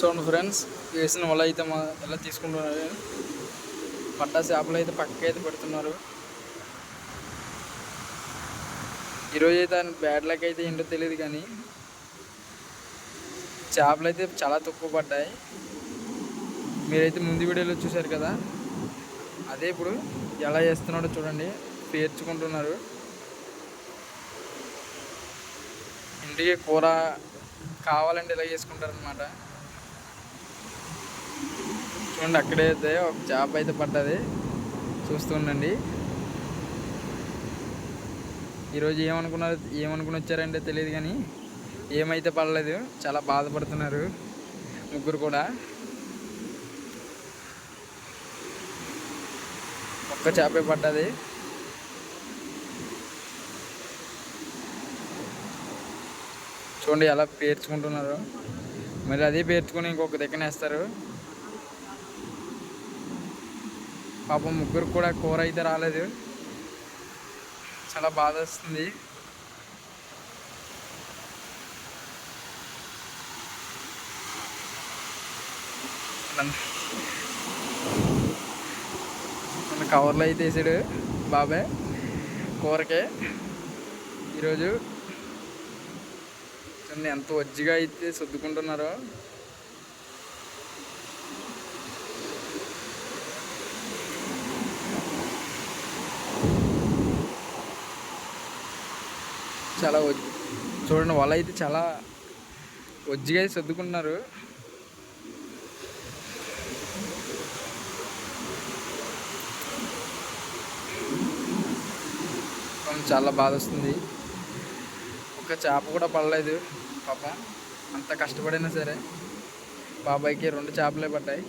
చూడండి ఫ్రెండ్స్ వేసిన వల అయితే మా ఎలా తీసుకుంటున్నారు? పట్టా చేపలు అయితే పక్కకైతే అయితే పెడుతున్నారు. ఈరోజు అయితే బ్యాడ్ లక్ అయితే ఏంటో తెలియదు కానీ చేపలు అయితే చాలా తక్కువ పడ్డాయి. మీరైతే ముందు వీడియోలో చూశారు కదా? అదే ఇప్పుడు ఎలా చేస్తున్నాడో చూడండి పేర్చుకుంటున్నారు. ఇంటికి కూర కావాలంటే ఇలా చేసుకుంటారనమాట చూడండి అక్కడే అయితే ఒక చేప అయితే పడ్డది. చూస్తుండండి ఈరోజు ఏమనుకున్నారు ఏమనుకుని వచ్చారంటే తెలియదు కానీ ఏమైతే పడలేదు చాలా బాధపడుతున్నారు ముగ్గురు కూడా. ఒక్క చేపే పడ్డది. చూడండి ఎలా పేర్చుకుంటున్నారు. మరి అదే పేర్చుకొని ఇంకొక దగ్గర వేస్తారు. పాపం ముగ్గురు కూడా కూర అయితే రాలేదు. చాలా బాధ వస్తుంది. మన కవర్లో అయితే వేసాడు బాబాయ్ కూరకే. ఈరోజు ఎంత వజ్జిగా అయితే సర్దుకుంటున్నారో చాలా చూడండి వల అయితే చాలా వజ్జిగా అయితే సర్దుకుంటున్నారు చాలా బాధ వస్తుంది. ఒక చేప కూడా పడలేదు పాపం. అంత కష్టపడినా సరే బాబాయ్కి రెండు చేపలే పడ్డాయి.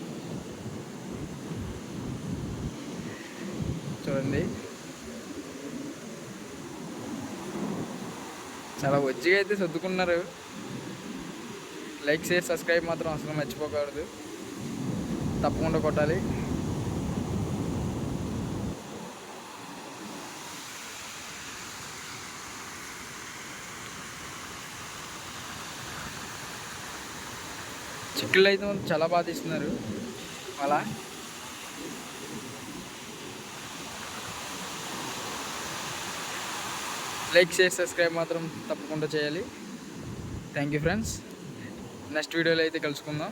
చూడండి. చాలా వజ్జిగా అయితే సర్దుకున్నారు. లైక్ షేర్ సబ్స్క్రైబ్ మాత్రం అసలు మర్చిపోకూడదు. తప్పకుండా కొట్టాలి. చిక్కుళ్ళు అయితే చాలా బాగా తీస్తున్నారు. అలా. లైక్ షేర్ సబ్స్క్రైబ్ మాత్రం తప్పకుండా చేయాలి. థ్యాంక్ యూ ఫ్రెండ్స్ నెక్స్ట్ వీడియోలో అయితే కలుసుకుందాం.